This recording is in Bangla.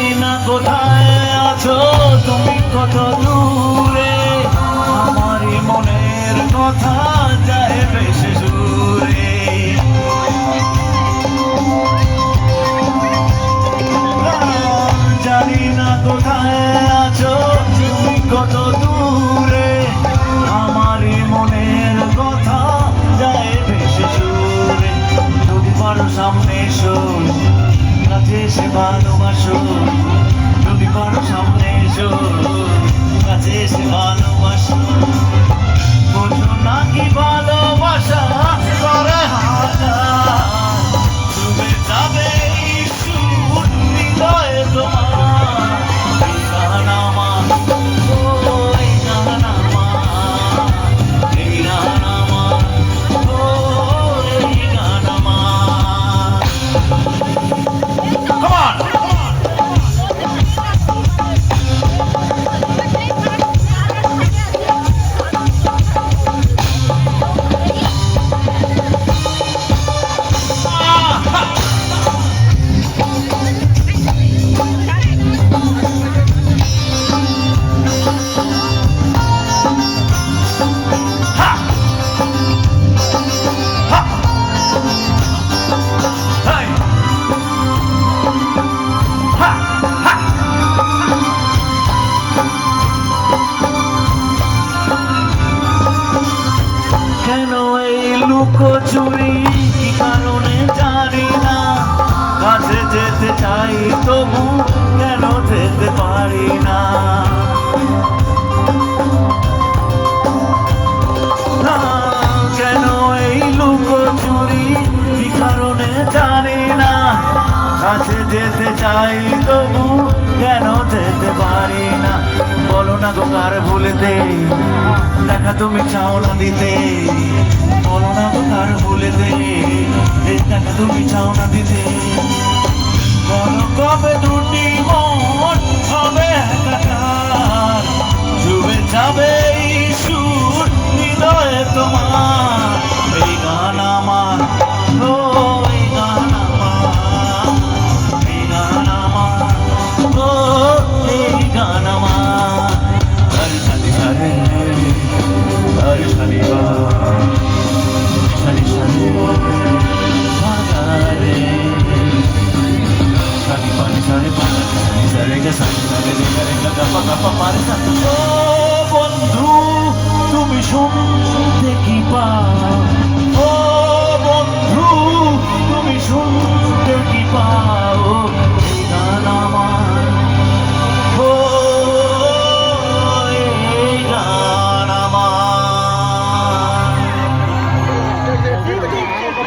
জানি না কোথায় আছো তুমি কত দূর এসে ভালোবাসো। তুমি করো সামনে এসো লুকোচুরি, কি কারণে জানি না। কাছে যেতে চাই তবু কেন যেতে পারি না। কেন এই লুকোচুরি, কি কারণে জানি না। কাছে যেতে চাই তবু কেন যেতে পারি না। বলো না গো, কার ভুলেতে? দেখা তুমি চাও না দিতে? বলো না আর ভুলে দে এটাকে তুমি চাও না দিতে বলো কবে দুটি মন হবে একাকার, ডুবে যাবে পা পা সা ও বন্ধু তুমি শুনতে কি পাও?